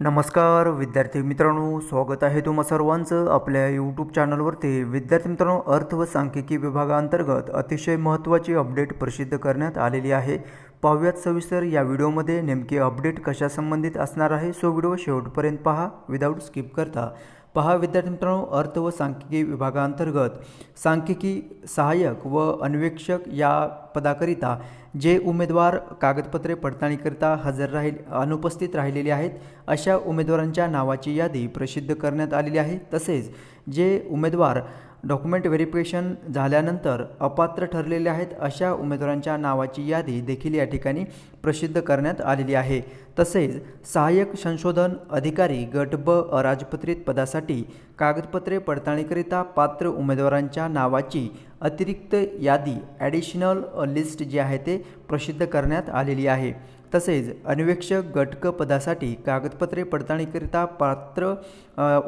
नमस्कार विद्यार्थी मित्रांनो स्वागत आहे तुम्हा सर्वांचं आपल्या यूट्यूब चॅनलवरती विद्यार्थी मित्रांनो अर्थ व सांख्यिकी विभागाअंतर्गत अतिशय महत्त्वाची अपडेट प्रसिद्ध करण्यात आलेली आहे. पाहूयात सविस्तर या व्हिडिओमध्ये नेमकी अपडेट कशासंबंधित असणार आहे सो व्हिडिओ शेवटपर्यंत पहा विदाऊट स्किप करता. पहा विद्यार्थी मित्रांनो अर्थ व सांख्यिकी विभागाअंतर्गत सांख्यिकी सहाय्यक व अन्वेक्षक या पदाकरिता जे उमेदवार कागदपत्रे पडताळणीकरिता हजर राहील अनुपस्थित राहिलेले आहेत अशा उमेदवारांच्या नावाची यादी प्रसिद्ध करण्यात आलेली आहे. तसेच जे उमेदवार डॉक्युमेंट व्हेरिफिकेशन झाल्यानंतर अपात्र ठरलेले आहेत अशा उमेदवारांच्या नावाची यादी देखील या ठिकाणी प्रसिद्ध करण्यात आलेली आहे. तसेच सहाय्यक संशोधन अधिकारी गट ब अराजपत्रित पदासाठी कागदपत्रे पडताळणीकरिता पात्र उमेदवारांच्या नावाची अतिरिक्त यादी ॲडिशनल लिस्ट जी आहे ते प्रसिद्ध करण्यात आलेली आहे. तसेच अन्वेक्षक घटक पदासाठी कागदपत्रे पडताळणीकरिता पात्र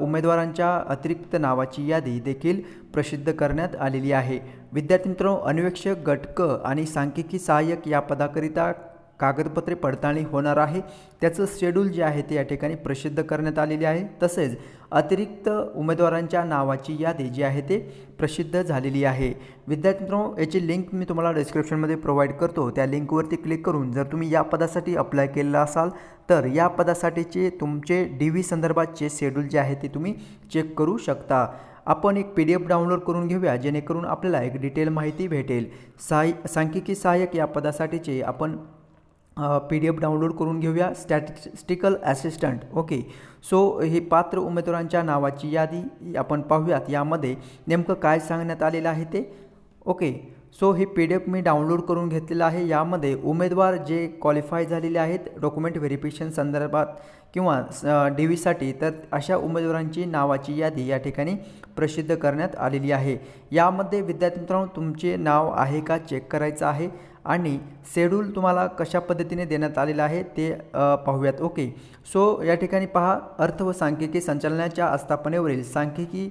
उमेदवारांच्या अतिरिक्त नावाची यादी देखील प्रसिद्ध करण्यात आलेली आहे. विद्यार्थी मित्रांनो अन्वेक्षक गटक आणि सांख्यिकी सहाय्यक या पदाकरिता कागदपत्रे पडताळणी होणार आहे. त्याचं शेड्यूल जे आहे ते या ठिकाणी प्रसिद्ध करण्यात आलेले आहे. तसेच अतिरिक्त उमेदवारांच्या नावाची यादी जी आहे ते प्रसिद्ध झालेली आहे. विद्यार्थी मित्रांनो याची लिंक मी तुम्हाला डिस्क्रिप्शनमध्ये प्रोव्हाइड करतो. त्या लिंकवरती क्लिक करून जर तुम्ही या पदासाठी अप्लाय केलेला असाल तर या पदासाठीचे तुमचे डी व्ही संदर्भातचे शेड्यूल जे आहे ते तुम्ही चेक करू शकता. आपण एक पी डी एफ डाउनलोड करून घेऊया जेणेकरून आपल्याला एक डिटेल माहिती भेटेल. साय सांख्यिकी सहाय्यक या पदासाठीचे आपण पी डी एफ डाउनलोड करून घेऊया. स्टॅटिस्टिकल ॲसिस्टंट ओके सो हे पात्र उमेदवारांच्या नावाची यादी आपण पाहूयात. यामध्ये नेमकं काय सांगण्यात आलेलं आहे ते? ओके सो हे पी डी एफ मी डाउनलोड करून घेतलेलं आहे. यामध्ये उमेदवार जे क्वालिफाय झालेले आहेत डॉक्युमेंट व्हेरिफिकेशन संदर्भात किंवा डी व्हीसाठी तर अशा उमेदवारांची नावाची यादी या ठिकाणी प्रसिद्ध करण्यात आलेली आहे. यामध्ये विद्यार्थी मित्रांनो तुमचे नाव आहे का? चेक करायचं आहे. आणि शेड्यूल तुम्हाला कशा पद्धतीने देण्यात आलेलं आहे ते पाहूयात. ओके. सो या ठिकाणी पहा अर्थ व सांख्यिकी संचालनाच्या आस्थापनेवरील सांख्यिकी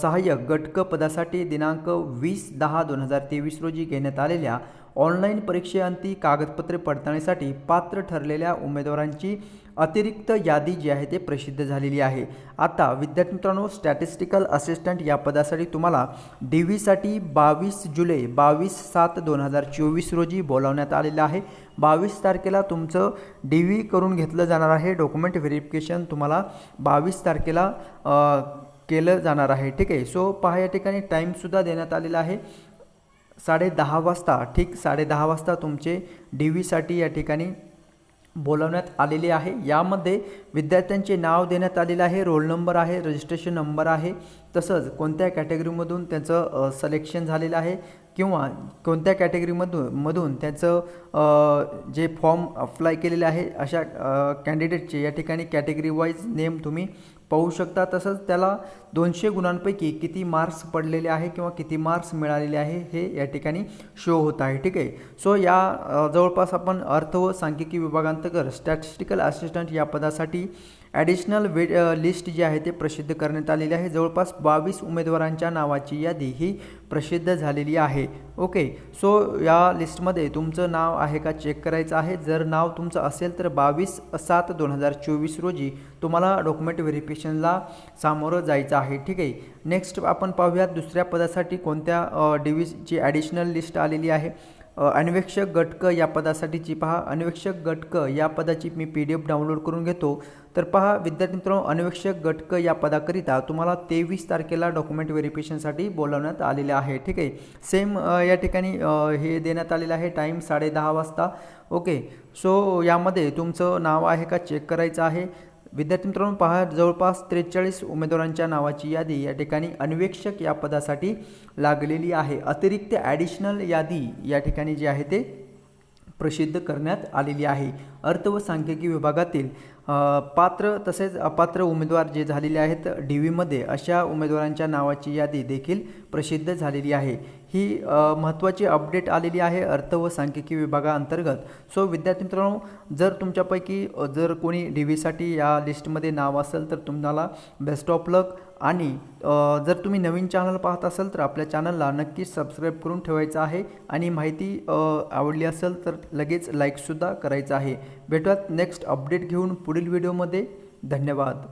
सहाय्यक गटक पदासाठी दिनांक वीस दहा दोन हजार तेवीस रोजी घेण्यात आलेल्या ऑनलाईन परीक्षेअंती कागदपत्रे पडताळणीसाठी पात्र ठरलेल्या उमेदवारांची अतिरिक्त यादी जी आहे ते प्रसिद्ध झालेली आहे. आता विद्यार्थी मित्रांनो स्टॅटिस्टिकल असिस्टंट या पदासाठी तुम्हाला डी व्हीसाठी बावीस जुलै बावीस सात दोन हजार चोवीस रोजी बोलावण्यात आलेलं आहे. बावीस तारखेला तुमचं डी व्ही करून घेतलं जाणार आहे. डॉक्युमेंट व्हेरिफिकेशन तुम्हाला बावीस तारखेला केलं जाणार आहे. ठीक आहे? सो पहा या ठिकाणी टाईमसुद्धा देण्यात आलेला आहे. साडेदहा वाजता ठीक साडेदहा वाजता तुमचे डी व्हीसाठी या ठिकाणी बोलावण्यात आलेले आहे. यामध्ये विद्यार्थ्यांचे नाव देण्यात आलेलं आहे रोल नंबर आहे रजिस्ट्रेशन नंबर आहे तसंच कोणत्या कॅटेगरीमधून त्याचं सलेक्शन झालेलं आहे किंवा कोणत्या कॅटेगरीमधून मधून त्याचं जे फॉर्म अप्लाय केलेले आहे अशा कॅन्डिडेटचे या ठिकाणी कॅटेगरी वाईज नेम तुम्ही पाहू शकता. तसंच त्याला दोनशे गुणांपैकी किती मार्क्स पडलेले आहे किंवा किती मार्क्स मिळालेले आहे हे या ठिकाणी शो होत आहे. ठीक आहे? सो या जवळपास आपण अर्थ व सांख्यिकी विभागांतर्गत स्टॅटिस्टिकल असिस्टंट या पदासाठी ॲडिशनल वे लिस्ट जी आहे ते प्रसिद्ध करण्यात आलेली आहे. जवळपास बावीस उमेदवारांच्या नावाची यादी ही प्रसिद्ध झालेली आहे. ओके सो या लिस्टमध्ये तुमचं नाव आहे का चेक करायचं आहे? जर नाव तुमचं असेल तर बावीस सात दोन हजार चोवीस रोजी तुम्हाला डॉक्युमेंट व्हेरिफिकेशनला सामोरं जायचं आहे. ठीक आहे? नेक्स्ट आपण पाहूयात दुसऱ्या पदासाठी कोणत्या डिव्हिजची ॲडिशनल लिस्ट आलेली आहे. अन्वेक्षक गटकं गटक या पदासाठीची पहा अन्वेक्षक गटक या पदाची मी पी डी एफ डाउनलोड करून घेतो. तर पहा विद्यार्थी मित्रांनो अन्वेक्षक गटक या पदाकरिता तुम्हाला तेवीस तारखेला डॉक्युमेंट व्हेरिफिकेशनसाठी बोलावण्यात आलेले आहे. ठीक आहे? सेम या ठिकाणी हे देण्यात आलेलं आहे. टाईम साडेदहा वाजता. ओके? सो यामध्ये तुमचं नाव आहे का? चेक करायचं आहे. विद्यार्थी मित्रांनो पहा जवळपास त्रेचाळीस उमेदवारांच्या नावाची यादी या ठिकाणी अन्वेक्षक या पदासाठी लागलेली आहे. अतिरिक्त ॲडिशनल यादी या ठिकाणी जी आहे ते प्रसिद्ध करण्यात आलेली आहे. अर्थ व सांख्यिकी विभागातील पात्र तसेच अपात्र उमेदवार जे झालेले आहेत डी व्हीमध्ये अशा उमेदवारांच्या नावाची यादी देखील प्रसिद्ध झालेली आहे. ही महत्त्वाची अपडेट आलेली आहे अर्थ व सांख्यिकी विभागाअंतर्गत. सो विद्यार्थी मित्रांनो जर तुमच्यापैकी जर कोणी डी व्हीसाठी या लिस्टमध्ये नाव असेल तर तुम्हाला बेस्ट ऑफ लक आणि जर तुम्ही नवीन चॅनल पाहत असाल तर आपल्या चॅनलला नक्कीच सबस्क्राईब करून ठेवायचं आहे आणि माहिती आवडली असेल तर लगेच लाईकसुद्धा करायचं आहे. भेटूयात नेक्स्ट अपडेट घेऊन पुढील व्हिडिओमध्ये धन्यवाद.